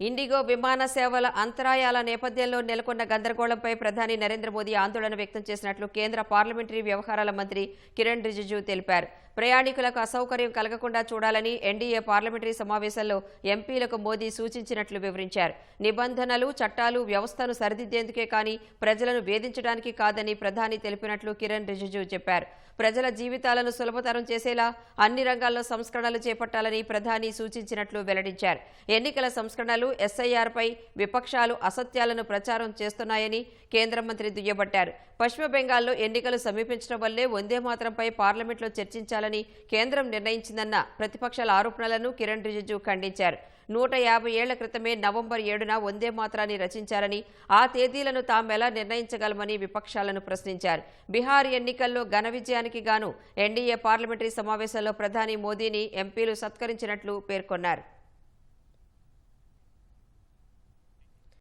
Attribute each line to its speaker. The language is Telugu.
Speaker 1: ఇండిగో విమాన సేవల అంతరాయాల నేపథ్యంలో నెలకొన్న గందరగోళంపై ప్రధాని నరేంద్ర మోదీ ఆందోళన వ్యక్తం చేసినట్లు కేంద్ర పార్లమెంటరీ వ్యవహారాల మంత్రి కిరణ్ రిజిజు తెలిపారు. ప్రయాణికులకు అసౌకర్యం కలగకుండా చూడాలని ఎన్డీఏ పార్లమెంటరీ సమావేశంలో ఎంపీలకు మోదీ సూచించినట్లు వివరించారు. నిబంధనలు చట్టాలు వ్యవస్థను సరిదిద్దేందుకే కానీ ప్రజలను వేధించడానికి కాదని ప్రధాని తెలిపినట్లు కిరణ్ రిజిజు చెప్పారు. ప్రజల జీవితాలను సులభతరం చేసేలా అన్ని రంగాల్లో సంస్కరణలు చేపట్టాలని ప్రధాని సూచించినట్లు వెల్లడించారు. ఎన్నికల సంస్కరణలు ఎస్ఐఆర్పై విపక్షాలు అసత్యాలను ప్రచారం చేస్తున్నాయని కేంద్ర మంత్రి దుయ్యబట్టారు. పశ్చిమ బెంగాల్లో ఎన్నికలు సమీపించడం వల్లే వందే మాత్రంపై పార్లమెంట్లో చర్చించాలని కేంద్రం నిర్ణయించిందన్న ప్రతిపక్షాల ఆరోపణలను కిరణ్ రిజిజు ఖండించారు. నూట యాభై ఏళ్ళ క్రితమే నవంబర్ ఏడున వందే మాత్రాన్ని రచించారని ఆ తేదీలను తామెలా నిర్ణయించగలమని విపక్షాలను ప్రశ్నించారు. బీహార్ ఎన్నికల్లో ఘన విజయానికి గాను ఎన్డీఏ పార్లమెంటరీ సమావేశంలో ప్రధాని మోదీని ఎంపీలు సత్కరించినట్లు పేర్కొన్నారు.